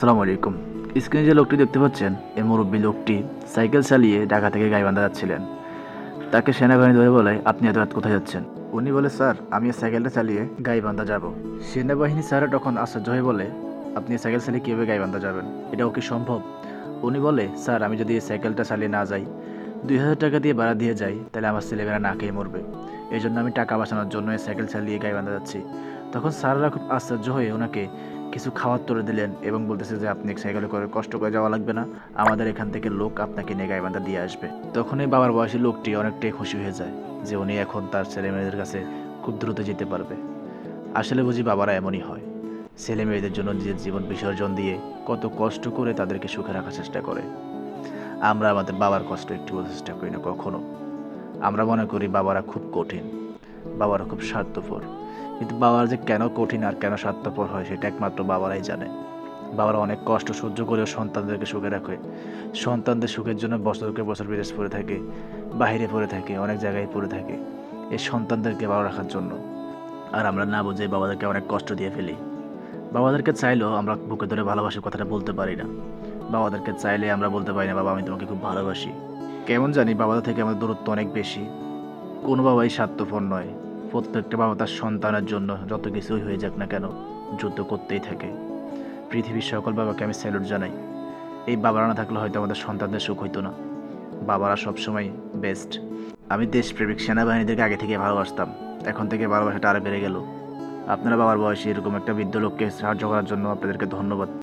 আসসালামু আলাইকুম। স্ক্রিনে যে লোকটি দেখতে পাচ্ছেন এই মুরব্বী লোকটি সাইকেল চালিয়ে ঢাকা থেকে গাইবান্ধা যাচ্ছিলেন। তাকে সেনাবাহিনী ধরে বলে, আপনি এত রাত কোথায় যাচ্ছেন? উনি বলে, স্যার, আমি সাইকেলটা চালিয়ে গাইবান্ধা যাব। সেনাবাহিনী স্যার তখন আশ্চর্য হয়ে বলে, আপনি সাইকেল চালিয়ে কীভাবে গাইবান্ধা যাবেন? এটাও কি সম্ভব? উনি বলে, স্যার, আমি যদি এই সাইকেলটা চালিয়ে না যাই, দুই হাজার টাকা দিয়ে ভাড়া দিয়ে যাই, তাহলে আমার ছেলেমেয়েরা না খেয়ে মরবে। এই জন্য আমি টাকা বাঁচানোর জন্য এই সাইকেল চালিয়ে গাইবান্ধা যাচ্ছি। তখন স্যাররা খুব আশ্চর্য হয়ে ওনাকে কিছু খাবার তুলে দিলেন এবং বলতেছে যে আপনি এক সাইকেলে করে কষ্ট করে যাওয়া লাগবে না, আমাদের এখান থেকে লোক আপনাকে নিয়ে গাইবান্ধা দিয়ে আসবে। তখনই বাবার বয়সী লোকটি অনেকটাই খুশি হয়ে যায় যে উনি এখন তার ছেলে মেয়েদের কাছে খুব দ্রুত যেতে পারবে। আসলে বুঝি বাবারা এমনই হয়। ছেলে মেয়েদের জন্য নিজের জীবন বিসর্জন দিয়ে কত কষ্ট করে তাদেরকে সুখে রাখার চেষ্টা করে। আমরা আমাদের বাবার কষ্ট একটু চেষ্টা করি না কখনো। আমরা মনে করি বাবারা খুব কঠিন, বাবারা খুব স্বার্থপর। কিন্তু বাবার যে কেন কঠিন আর কেন স্বার্থপর হয়, সেটা একমাত্র বাবারাই জানে। বাবারা অনেক কষ্ট সহ্য করেও সন্তানদেরকে সুখে রাখে। সন্তানদের সুখের জন্য বছরকে বছর বিদেশ পড়ে থাকে বাইরে পড়ে থাকে, অনেক জায়গায় পড়ে থাকে। এই সন্তানদেরকে ভালো রাখার জন্য। আর আমরা না বুঝে বাবাদেরকে অনেক কষ্ট দিয়ে ফেলি। বাবাদেরকে চাইলেও আমরা বুকে ধরে ভালোবাসার কথাটা বলতে পারি না। বাবাদেরকে চাইলে আমরা বলতে পারি না, বাবা, আমি তোমাকে খুব ভালোবাসি। কেমন জানি বাবাদের থেকে আমাদের দূরত্ব অনেক বেশি। কোনো বাবাই স্বার্থপর নয়। প্রত্যেকটা বাবা তার সন্তানের জন্য যত কিছুই হয়ে যাক না কেন, যুদ্ধ করতেই থাকে। পৃথিবীর সকল বাবাকে আমি স্যালুট জানাই। এই বাবারা না থাকলে হয়তো আমাদের সন্তানদের সুখ হইতো না। বাবারা সবসময় বেস্ট আমি দেশপ্রেমিক সেনাবাহিনীদেরকে আগে থেকে ভালোবাসতাম। এখন থেকে ভালোবাসাটা আরও বেড়ে গেল। আপনারা বাবার বয়সে এরকম একটা বৃদ্ধ লোককে সাহায্য করার জন্য আপনাদেরকে ধন্যবাদ।